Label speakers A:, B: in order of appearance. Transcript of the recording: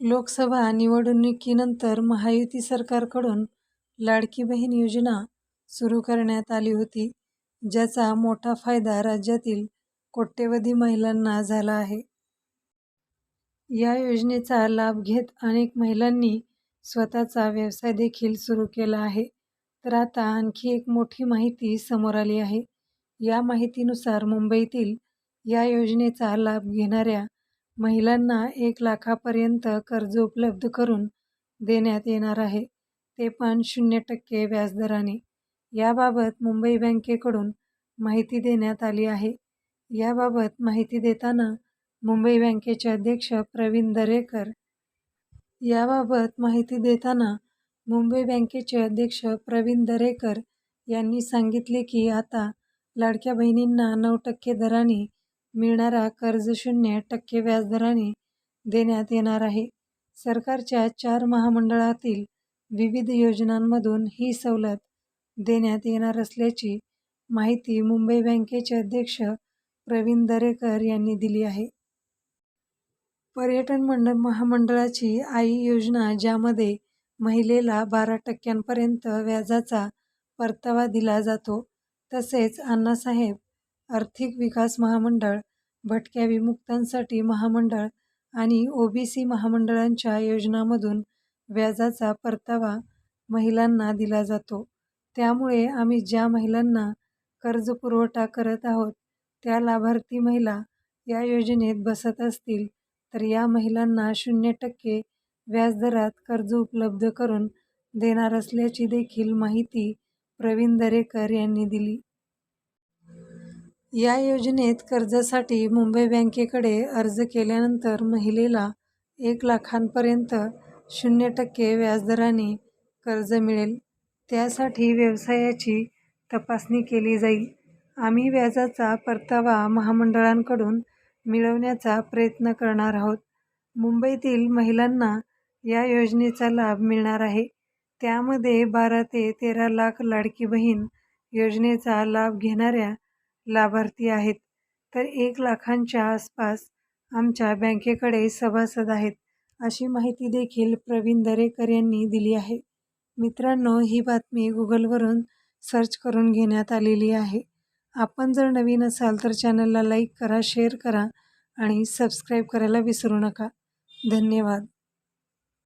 A: लोकसभा निवडणुकीनंतर महायुती सरकारकडून लाडकी बहीण योजना सुरू करण्यात आली होती ज्याचा मोठा फायदा राज्यातील कोट्यवधी महिलांना झाला आहे. या योजनेचा लाभ घेत अनेक महिलांनी स्वतःचा व्यवसाय देखील सुरू केला आहे. तर आता आणखी एक मोठी माहिती समोर आली आहे. या माहितीनुसार मुंबईतील या योजनेचा लाभ घेणाऱ्या महिलांना एक लाखापर्यंत कर्ज उपलब्ध करून देण्यात येणार आहे. ते पण शून्य टक्के व्याजदराने. याबाबत मुंबई बँकेकडून माहिती देण्यात आली आहे. याबाबत माहिती देताना मुंबई बँकेचे अध्यक्ष प्रवीण दरेकर याबाबत माहिती देताना मुंबई बँकेचे अध्यक्ष प्रवीण दरेकर यांनी सांगितले की आता लाडक्या बहिणींना नऊ टक्के दराने मिळणारा कर्ज शून्य टक्के व्याजदराने देण्यात येणार आहे. सरकारच्या चार महामंडळातील विविध योजनांमधून ही सवलत देण्यात येणार असल्याची माहिती मुंबई बँकेचे अध्यक्ष प्रवीण दरेकर यांनी दिली आहे. पर्यटन मंडळ महामंडळाची आई योजना ज्यामध्ये महिलेला बारा टक्क्यांपर्यंत व्याजाचा परतावा दिला जातो. तसेच अण्णासाहेब आर्थिक विकास महामंडळ, भटक्या विमुक्तांसाठी महामंडळ आणि ओबीसी महामंडळांच्या योजनांमधून व्याजाचा परतावा महिलांना दिला जातो. त्यामुळे आम्ही ज्या महिलांना कर्ज पुरवठा करत आहोत त्या लाभार्थी महिला या योजनेत बसत असतील तर या महिलांना शून्य टक्के व्याजदरात कर्ज उपलब्ध करून देणार असल्याची देखील माहिती प्रवीण दरेकर यांनी दिली. या योजनेत कर्जासाठी मुंबई बँकेकडे अर्ज केल्यानंतर महिलेला एक लाखांपर्यंत शून्य टक्के व्याजदराने कर्ज मिळेल. त्यासाठी व्यवसायाची तपासणी केली जाईल. आम्ही व्याजाचा परतावा महामंडळांकडून मिळवण्याचा प्रयत्न करणार आहोत. मुंबईतील महिलांना या योजनेचा लाभ मिळणार आहे. त्यामध्ये बारा ते तेरा लाख लाडकी बहीण योजनेचा लाभ घेणाऱ्या लाभार्थी आहेत. तर एक लाखांच्या आसपास आमच्या बँकेकडे सभासद आहेत, अशी माहिती देखील प्रवीण दरेकर यांनी दिली आहे. मित्रांनो, ही बातमी गुगलवरून सर्च करून घेण्यात आलेली आहे. आपण जर नवीन असाल तर चॅनलला लाईक करा, शेअर करा आणि सबस्क्राईब करायला विसरू नका. धन्यवाद.